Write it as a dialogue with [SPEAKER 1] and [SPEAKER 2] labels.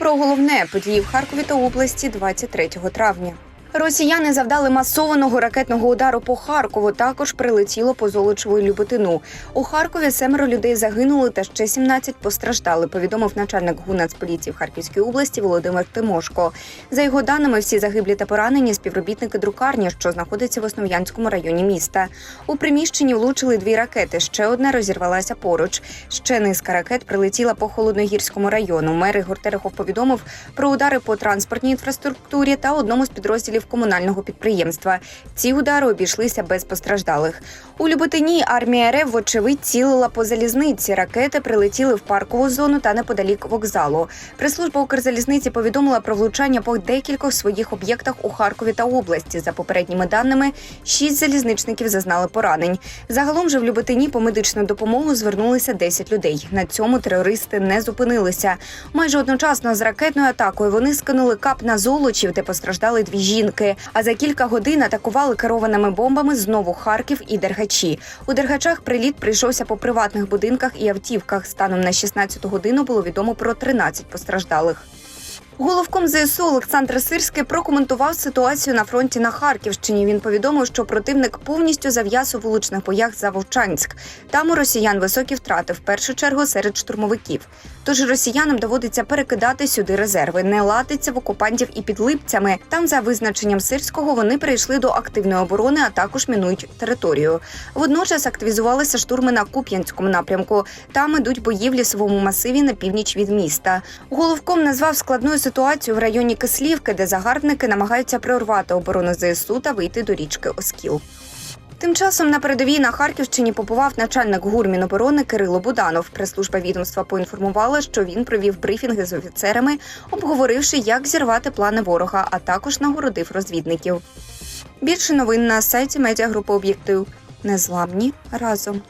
[SPEAKER 1] Про головне події в Харкові та області 23 травня. Росіяни завдали масованого ракетного удару по Харкову. Також прилетіло по Золочеву Люботину. У Харкові семеро людей загинули та ще 17 постраждали. Повідомив начальник ГУ Нацполіції в Харківській області Володимир Тимошко. За його даними, всі загиблі та поранені співробітники друкарні, що знаходиться в Основ'янському районі міста. У приміщенні влучили дві ракети. Ще одна розірвалася поруч. Ще низка ракет прилетіла по холодногірському району. Мер Ігор Терехов повідомив про удари по транспортній інфраструктурі та одному з підрозділів комунального підприємства. Ці удари обійшлися без постраждалих. У Люботині армія РФ, вочевидь, цілила по залізниці. Ракети прилетіли в паркову зону та неподалік вокзалу. Прес-служба Укрзалізниці повідомила про влучання по декількох своїх об'єктах у Харкові та області. За попередніми даними, шість залізничників зазнали поранень. Загалом же в Люботині по медичну допомогу звернулися 10 людей. На цьому терористи не зупинилися. Майже одночасно з ракетною атакою вони скинули кап на Золочів, де постраждали дві жінки. А за кілька годин атакували керованими бомбами знову Харків і Дергачі. У Дергачах приліт прийшовся по приватних будинках і автівках. Станом на 16 годину було відомо про 13 постраждалих. Головком ЗСУ Олександр Сирський прокоментував ситуацію на фронті на Харківщині. Він повідомив, що противник повністю зав'яз у вуличних боях за Вовчанськ. Там у росіян високі втрати в першу чергу серед штурмовиків. Тож росіянам доводиться перекидати сюди резерви, не латиться в окупантів і під липцями. Там, за визначенням сирського, вони прийшли до активної оборони, а також мінують територію. Водночас активізувалися штурми на Куп'янському напрямку. Там ідуть бої в лісовому масиві на північ від міста. Головком назвав складною ситуацію в районі Кислівки, де загарбники намагаються прорвати оборону ЗСУ та вийти до річки Оскіл. Тим часом на передовій на Харківщині побував начальник ГУР Міноборони Кирило Буданов. Прес-служба відомства поінформувала, що він провів брифінги з офіцерами, обговоривши, як зірвати плани ворога, а також нагородив розвідників. Більше новин на сайті медіагрупи Об'єктив. Незламні разом.